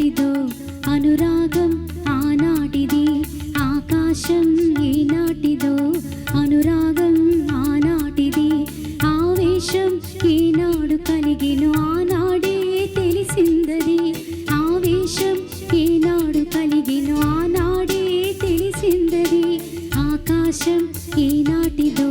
ఏనాటిదో అనురాగం ఆనాటిది ఆకాశం ఏనాటిదో అనురాగం ఆనాటిది ఆవేశం ఏనాడు కలిగిన ఆనాడే తెలిసిందది. ఆవేశం ఏనాడు కలిగిన ఆనాడే తెలిసిందది. ఆకాశం ఏనాటిదో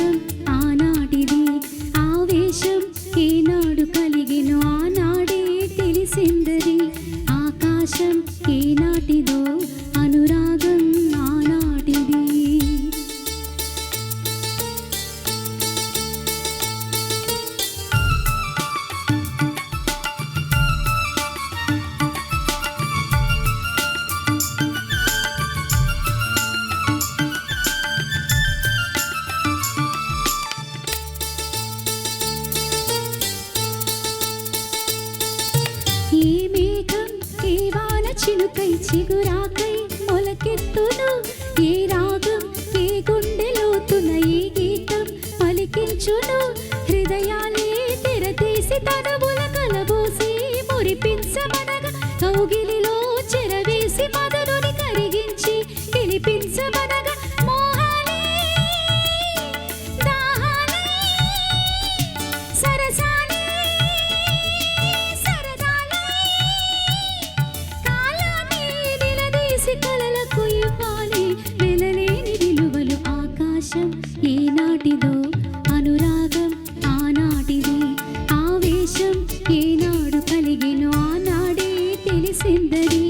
చిలుకై చిగురాకై మొలకెత్తును. ఏ రాగం ఏ గుండెలోతున ఏ గీతం పలికించును. హృదయాలే తెరతీసి తనవుల కలబోసి మురిపించమనగా కౌగిలిలో నిమిషం ఏనాటిదో అనురాగం ఆనాటిది. ఆవేశం ఏనాడు కలిగినో ఆనాడే తెలిసిందరి